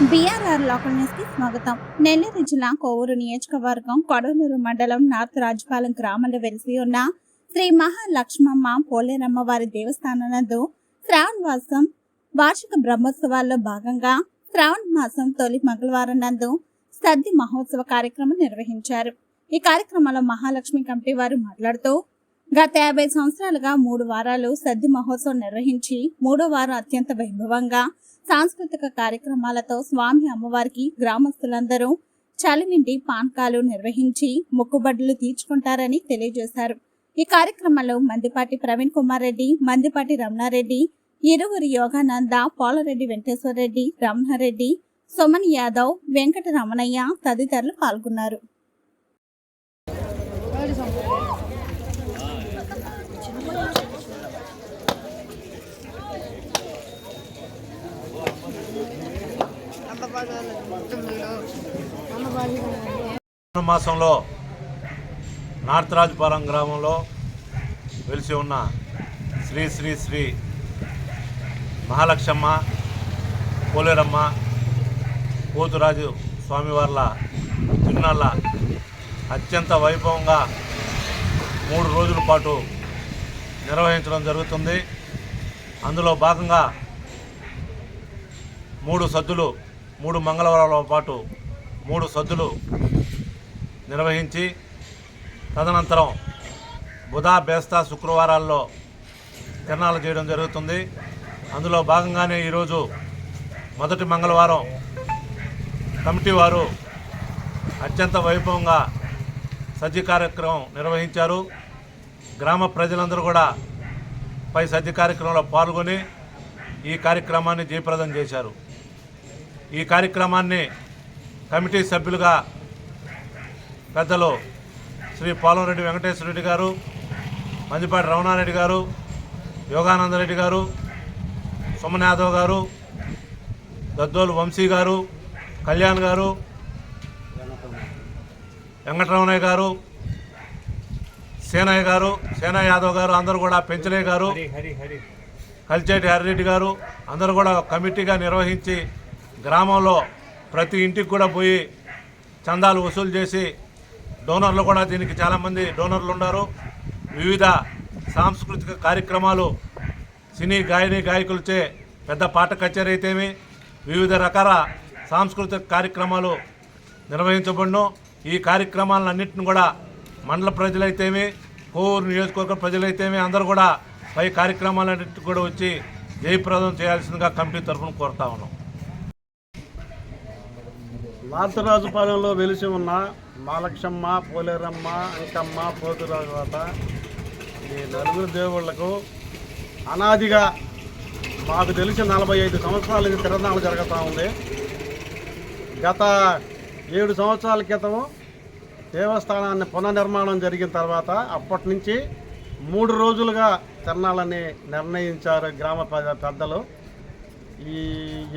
BRR local న్యూస్కి స్వాగతం. నెల్లూరు జిల్లా కోవూరు నియోజకవర్గం కొడలూరు మండలం నార్త్ రాజపాలెం గ్రామంలో వెలిసి ఉన్న శ్రీ మహాలక్ష్మమ్మ పోలేరమ్మ వారి దేవస్థానం నందు శ్రావణ మాసం వార్షిక బ్రహ్మోత్సవాల్లో భాగంగా శ్రావణ మాసం తొలి మంగళవారం నందు సద్ది మహోత్సవ కార్యక్రమం నిర్వహించారు. ఈ కార్యక్రమంలో మహాలక్ష్మి కమిటీ వారు మాట్లాడుతూ గత యాభై సంవత్సరాలుగా మూడు వారాలు సద్ది మహోత్సవం నిర్వహించి మూడో వారం అత్యంత వైభవంగా సాంస్కృతిక కార్యక్రమాలతో స్వామి అమ్మవారికి గ్రామస్తులందరూ చలివింటి పానకాలు నిర్వహించి మొక్కుబడులు తీర్చుకుంటారని తెలియజేశారు. ఈ కార్యక్రమంలో మందిపాటి ప్రవీణ్ కుమార్ రెడ్డి మందిపాటి రమణారెడ్డి ఇరువురు యోగానంద పోలరెడ్డి వెంకటేశ్వరరెడ్డి రమణారెడ్డి సుమన్ యాదవ్ వెంకట రమణయ్య తదితరులు పాల్గొన్నారు. మాసంలో నార్త్ రాజపాలెం గ్రామంలో వెలిసి ఉన్న శ్రీ శ్రీ శ్రీ మహాలక్ష్మ పోలేరమ్మ పోతురాజు స్వామివార్ల తిరునాళ్ళ అత్యంత వైభవంగా మూడు రోజుల పాటు నిర్వహించడం జరుగుతుంది. అందులో భాగంగా మూడు సద్దులు మూడు మంగళవారాల పాటు మూడు సద్దులు నిర్వహించి తదనంతరం బుధ బేస్తా శుక్రవారాల్లో తిరణాలు చేయడం జరుగుతుంది. అందులో భాగంగానే ఈరోజు మొదటి మంగళవారం కమిటీ వారు అత్యంత వైభవంగా సజ్జి కార్యక్రమం నిర్వహించారు. గ్రామ ప్రజలందరూ కూడా పై సజ్జి కార్యక్రమంలో పాల్గొని ఈ కార్యక్రమాన్ని జయప్రదం చేశారు. ఈ కార్యక్రమాన్ని కమిటీ సభ్యులుగా పెద్దలు శ్రీ పోలంరెడ్డి వెంకటేశ్వర రెడ్డి గారు మందిపాటి రమణారెడ్డి గారు యోగానందరెడ్డి గారు సుమన్ యాదవ్ గారు దద్దోలు వంశీ గారు కళ్యాణ్ గారు వెంకటరమణయ్య గారు సేనయ్య గారు సేనయ్య యాదవ్ గారు అందరూ కూడా పెంచలే గారు కలిచేటి హరిరెడ్డి గారు అందరూ కూడా కమిటీగా నిర్వహించి గ్రామంలో ప్రతి ఇంటికి కూడా పోయి చందాలు వసూలు చేసి డోనర్లు కూడా దీనికి చాలామంది డోనర్లు ఉన్నారు. వివిధ సాంస్కృతిక కార్యక్రమాలు సినీ గాయని గాయకులచే పెద్ద పాట కచేరీ అయితేమి వివిధ రకాల సాంస్కృతిక కార్యక్రమాలు నిర్వహించబడును. ఈ కార్యక్రమాలన్నింటిని కూడా మండల ప్రజలైతేమి కోవూరు నియోజకవర్గ ప్రజలైతేమి అందరూ కూడా పై కార్యక్రమాలన్నింటికి కూడా వచ్చి జయప్రదం చేయాల్సిందిగా కమిటీ తరఫున కోరుతా ఉన్నాం. నార్తరాజుపాలెంలో వెలిసి ఉన్న మాలక్షమ్మ పోలేరమ్మ అంకమ్మ పోతురాజువాత ఈ నలుగురు దేవుళ్ళకు అనాదిగా మాకు తెలిసి నలభై ఐదు సంవత్సరాల నుంచి తిరణాలు జరుగుతూ ఉంది. గత ఏడు సంవత్సరాల క్రితం దేవస్థానాన్ని పునర్నిర్మాణం జరిగిన తర్వాత అప్పటి నుంచి మూడు రోజులుగా తిరణాలని నిర్ణయించారు గ్రామ పెద్దలు. ఈ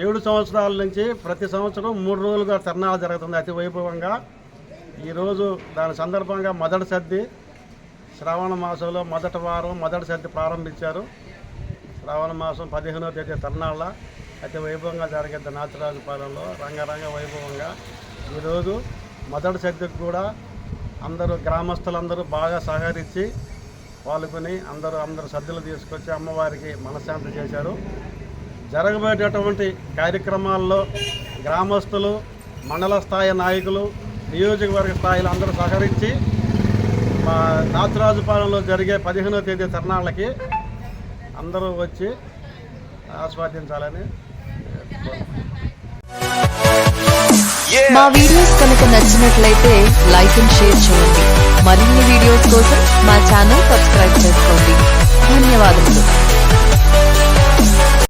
ఏడు సంవత్సరాల నుంచి ప్రతి సంవత్సరం మూడు రోజులుగా తిరణాలు జరుగుతుంది అతి వైభవంగా ఈరోజు దాని సందర్భంగా మొదటి సర్ది శ్రావణ మాసంలో మొదటి వారం మొదటి సర్ది ప్రారంభించారు. శ్రావణ మాసం పదిహేనో తేదీ తిరణాళ్ళ అతి వైభవంగా జరిగేది నాచరాజుపాలెంలో రంగరంగ వైభవంగా. ఈరోజు మొదటి సర్దికి కూడా అందరూ గ్రామస్తులందరూ బాగా సహకరించి పాల్గొని అందరూ అందరూ సర్దులు తీసుకొచ్చి అమ్మవారికి మనశ్శాంతి చేశారు. జరగబోయేటటువంటి కార్యక్రమాల్లో గ్రామస్తులు మండల స్థాయి నాయకులు నియోజకవర్గ స్థాయిలో అందరూ సహకరించి మా దాసరాజుపాలెంలో జరిగే పదిహేనో తేదీ తరుణాళ్ళకి అందరూ వచ్చి ఆస్వాదించాలని మా వీడియోస్ కనుక నచ్చినట్లయితే లైక్ అండ్ షేర్ చేయండి. మరిన్ని వీడియోస్ కోసం మా ఛానల్ సబ్స్క్రైబ్ చేసుకోండి. ధన్యవాదములు.